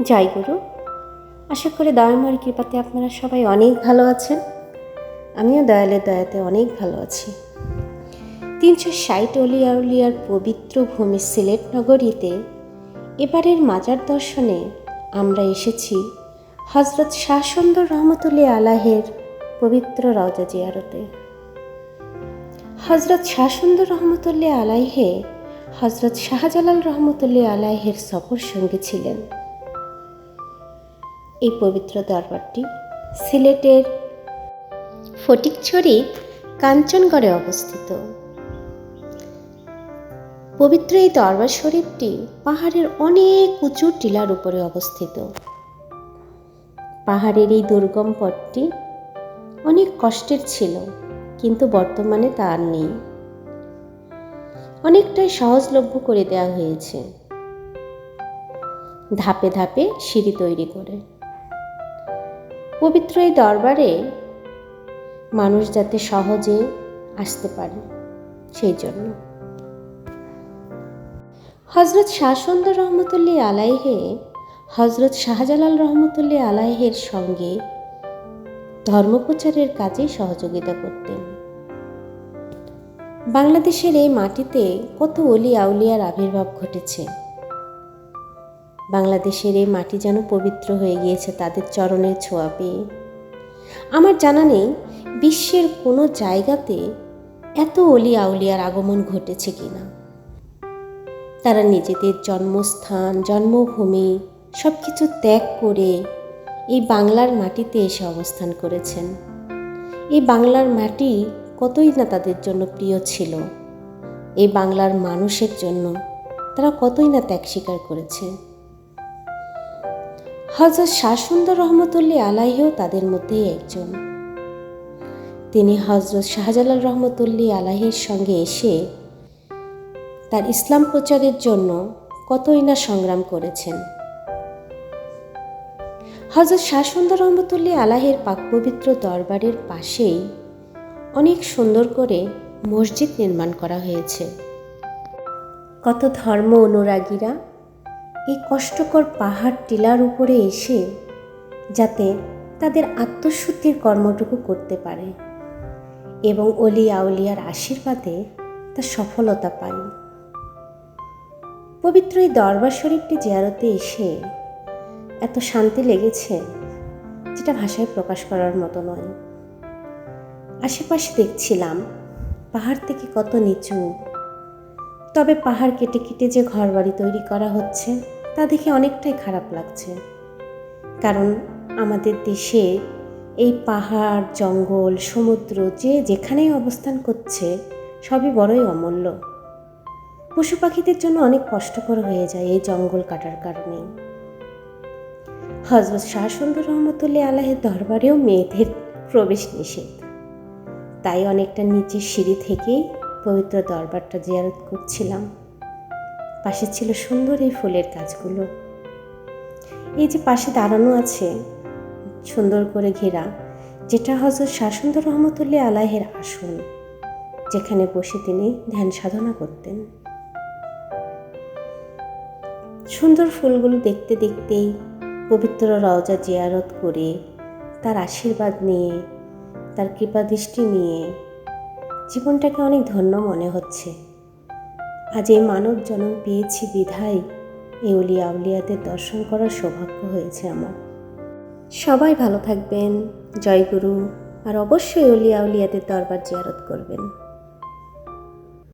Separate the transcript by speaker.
Speaker 1: জয় গুরু। আশা করি দয়াময়ের কৃপাতে আপনারা সবাই অনেক ভালো আছেন। আমিও দয়ালের দয়াতে অনেক ভালো আছি। তিনশো ষাট অলিয়াউলিয়ার পবিত্র ভূমি সিলেট নগরীতে এবারের মাজার দর্শনে আমরা এসেছি হজরত শাহসুন্দর রহমতুল্লি আলাহের পবিত্র রওজা জিয়ারতে। হজরত শাহসুন্দর রহমতুল্লি আলাইহে হজরত শাহজালাল রহমতুল্লি আলাইহের সফর সঙ্গী ছিলেন। এই পবিত্র দরবারটি। সিলেটের ফটিকছড়ি, কাঞ্চনগড়ে অবস্থিত। পবিত্র এই দরবার শরীফটি পাহাড়ের অনেক উঁচু টিলার উপরে অবস্থিত। পাহাড়ের এই দুর্গম পথটি অনেক কষ্টের ছিল, কিন্তু বর্তমানে তা আর নেই। অনেকটাই সহজলভ্য করে দেওয়া হয়েছে। ধাপে ধাপে সিঁড়ি তৈরি করে। পবিত্র এই দরবারে মানুষ যাতে সহজে আসতে পারে, সেই জন্য। হজরত শাহসুন্দর রহমতুল্লি আলাইহে হজরত শাহজালাল রহমতুল্লি আলাইহের সঙ্গে ধর্মপ্রচারের কাজে সহযোগিতা করতেন। বাংলাদেশের এই মাটিতে কত অলি আউলিয়ার আবির্ভাব ঘটেছে। বাংলাদেশের এই মাটি যেন পবিত্র হয়ে গিয়েছে তাদের চরণের ছোঁয়া পেয়ে। আমার জানা নেই বিশ্বের কোনো জায়গাতে এত অলি আউলিয়ার আগমন ঘটেছে কিনা। তারা নিজেদের জন্মস্থান, জন্মভূমি সব কিছু ত্যাগ করে এই বাংলার মাটিতে এসে অবস্থান করেছেন। এই বাংলার মাটি কতই না তাদের জন্য প্রিয় ছিল, এই বাংলার মানুষের জন্য তারা কতই না ত্যাগ স্বীকার করেছে। হজরত শাহসুন্দর রহমতুল্লি আলাইহেও তাদের মধ্যেই একজন। তিনি হজরত শাহজালাল রহমতুল্লি আলাহের সঙ্গে এসে তার ইসলাম প্রচারের জন্য কতই না সংগ্রাম করেছেন। হজরত শাহসুন্দর রহমতুল্লি আলাহের পাক পবিত্র দরবারের পাশেই অনেক সুন্দর করে মসজিদ নির্মাণ করা হয়েছে। কত ধর্ম অনুরাগীরা এই কষ্টকর পাহাড় টিলার উপরে এসে যাতে তাদের আত্মশুদ্ধির কর্মটুকু করতে পারে এবং অলি আউলিয়ার আশীর্বাদে তা সফলতা পায়। পবিত্র এই দরবার শরীফটি জিয়ারতে এসে এত শান্তি লেগেছে যেটা ভাষায় প্রকাশ করার মতো নয়। আশেপাশে দেখছিলাম পাহাড় থেকে কত নিচু, তবে পাহাড় কেটে কেটে যে ঘরবাড়ি তৈরি করা হচ্ছে তা দেখে অনেকটাই খারাপ লাগছে। কারণ আমাদের দেশে এই পাহাড়, জঙ্গল, সমুদ্র যে যেখানেই অবস্থান করছে, সবই বড়ই অমূল্য। পশু পাখিদের জন্য অনেক কষ্টকর হয়ে যায় এই জঙ্গল কাটার কারণে। হজরত শাহসুন্দর রহমতুল্লাহ আলাহের দরবারেও মেয়েদের প্রবেশ নিষেধ। তাই অনেকটা নিচের সিঁড়ি থেকেই পবিত্র দরবারটা জিয়ারত করছিলাম। পাশে ছিল সুন্দর এই ফুলের গাছগুলো। এই যে পাশে দাঁড়ানো আছে, সুন্দর করে ঘেরা, যেটা হজরত শাসুন্দর রহমতুল্লাহ আলাহের আসন, যেখানে বসে তিনি ধ্যান সাধনা করতেন। সুন্দর ফুলগুলো দেখতে দেখতেই পবিত্র রওজা জিয়ারত করে তার আশীর্বাদ নিয়ে, তার কৃপাদৃষ্টি নিয়ে জীবনটাকে অনেক ধন্য মনে হচ্ছে। আজ এই মানব জন্ম পেয়েছি বিধায়। এই উলিয়া আউলিয়াদের দর্শন করার সৌভাগ্য হয়েছে আমার। সবাই ভালো থাকবেন, জয়গুরু, আর অবশ্যই অলি আউলিয়াদের দরবার জিয়ারত করবেন।